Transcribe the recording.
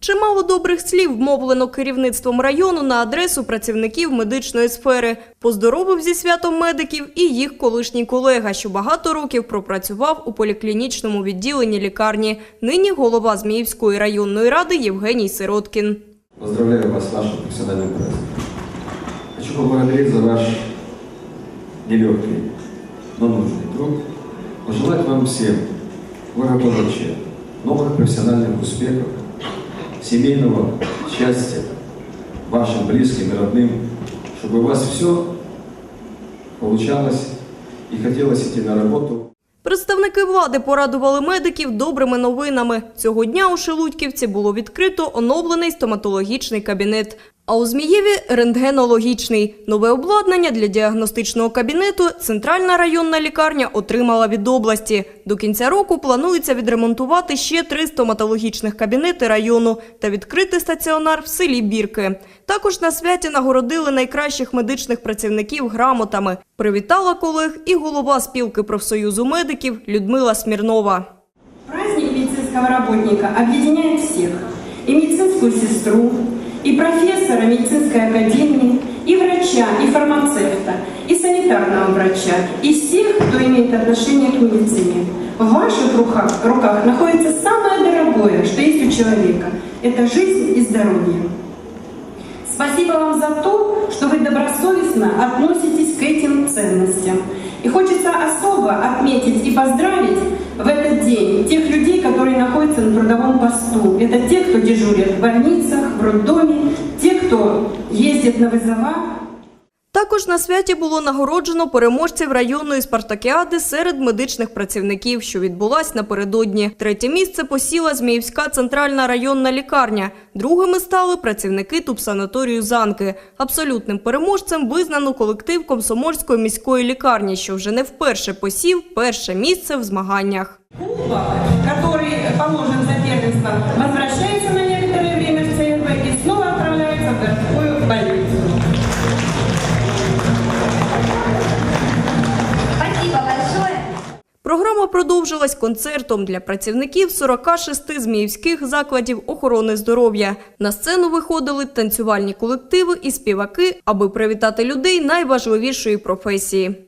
Чимало добрих слів вмовлено керівництвом району на адресу працівників медичної сфери. Поздоровив зі святом медиків і їх колишній колега, що багато років пропрацював у поліклінічному відділенні лікарні. Нині голова Зміївської районної ради Євгеній Сироткін. Поздравляю вас с вашим профессиональным праздником. Хочу поблагодарить за ваш нелегкий, но нужный труд. Пожелать вам всем благополучия, новых профессиональных успехов, семейного счастья вашим близким и родным, чтобы у вас все получалось и хотелось идти на работу. Представники влади порадували медиків добрими новинами. Цього дня у Шелудьківці було відкрито оновлений стоматологічний кабінет. А у Змієві – рентгенологічний. Нове обладнання для діагностичного кабінету центральна районна лікарня отримала від області. До кінця року планується відремонтувати ще три стоматологічних кабінети району та відкрити стаціонар в селі Бірки. Також на святі нагородили найкращих медичних працівників грамотами. Привітала колег і голова спілки профсоюзу медиків Людмила Смірнова. Праздник медицинского работника объединяет всех. И медицинскую сестру, и профессора медицинской академии, и врача, и фармацевта, и санитарного врача, и всех, кто имеет отношение к медицине. В ваших руках, руках находится самое дорогое, что есть у человека. Это жизнь и здоровье. Спасибо вам за то, что вы добросовестно относитесь к этим ценностям. И хочется особо отметить и поздравить посту. Это те, кто дежурит в больницах, в роддоме, те, кто ездит на вызова, Також на святі було нагороджено переможців районної спартакіади серед медичних працівників, що відбулась напередодні. Третє місце посіла Зміївська центральна районна лікарня. Другими стали працівники тубсанаторію Занки. Абсолютним переможцем визнано колектив Комсомольської міської лікарні, що вже не вперше посів перше місце в змаганнях. Куба, который положен за возвращается на некоторое время в ЦРБ и снова отправляется в городскую больницу. Спасибо большое. Програма продовжилась концертом для працівників 46 зміївських закладів охорони здоров'я. На сцену виходили танцювальні колективи і співаки, аби привітати людей найважливішої професії.